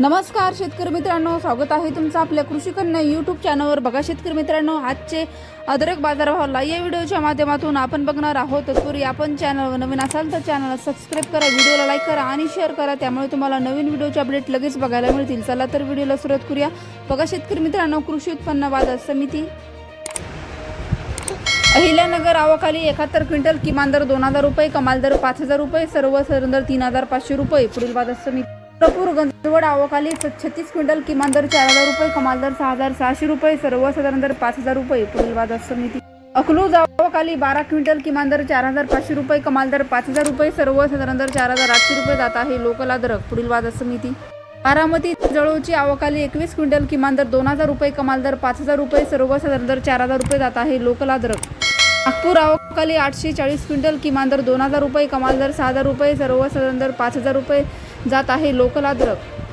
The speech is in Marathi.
नमस्कार शेतकरी मित्रांनो. स्वागत आहे तुमचं आपल्या कृषी कन्या यूट्यूब चॅनलवर बघा शेतकरी मित्रांनो आजचे अदरक बाजारभावाला या व्हिडिओच्या माध्यमातून आपण बघणार आहोत. तत्पूर्वी आपण चॅनलवर नवीन असाल तर चॅनलला सबस्क्राईब करा व्हिडिओला लाईक करा आणि शेअर करा. त्यामुळे तुम्हाला नवीन व्हिडिओचे अपडेट लगेच बघायला मिळतील. चला तर व्हिडिओला सुरुवात करूया. बघा शेतकरी मित्रांनो कृषी उत्पन्न बाजार समिती. अहिल्यानगर आवाखाली एकाहत्तर क्विंटल किमान दर दोन हजार रुपये कमाल दर पाच हजार रुपये सर्व सरण दर तीन हजार पाचशे रुपये. पुढील बाजार समिती. चंद्रपूर गंजवड आवकाली छत्तीस क्विंटल किमान दर चार हजार रुपये कमाल दर सहा हजार सहाशे रुपये सर्वसाधारण दर पाच हजार रुपये पुढील बाजार समिती. अकलूज आवकाली बारा क्विंटल किमान दर चार हजार पाचशे रुपये कमाल दर पाच हजार रुपये सर्वसाधारण दर चार हजार आठशे रुपये जात आहे लोकलादरक पुढील बाजार समिती. बारामती जळूची आवकाली एकवीस क्विंटल किमान दर दोन हजार रुपये कमाल दर पाच हजार रुपये सर्वसाधारण दर चार हजार रुपये जात आहे लोकल अदरक नागपूर अवकाली आठशे चाळीस क्विंटल किमान दर दोन हजार रुपये कमाल दर सहा हजार रुपये सर्वसाधारण दर पाच हजार रुपये जात आहे लोकल अद्रक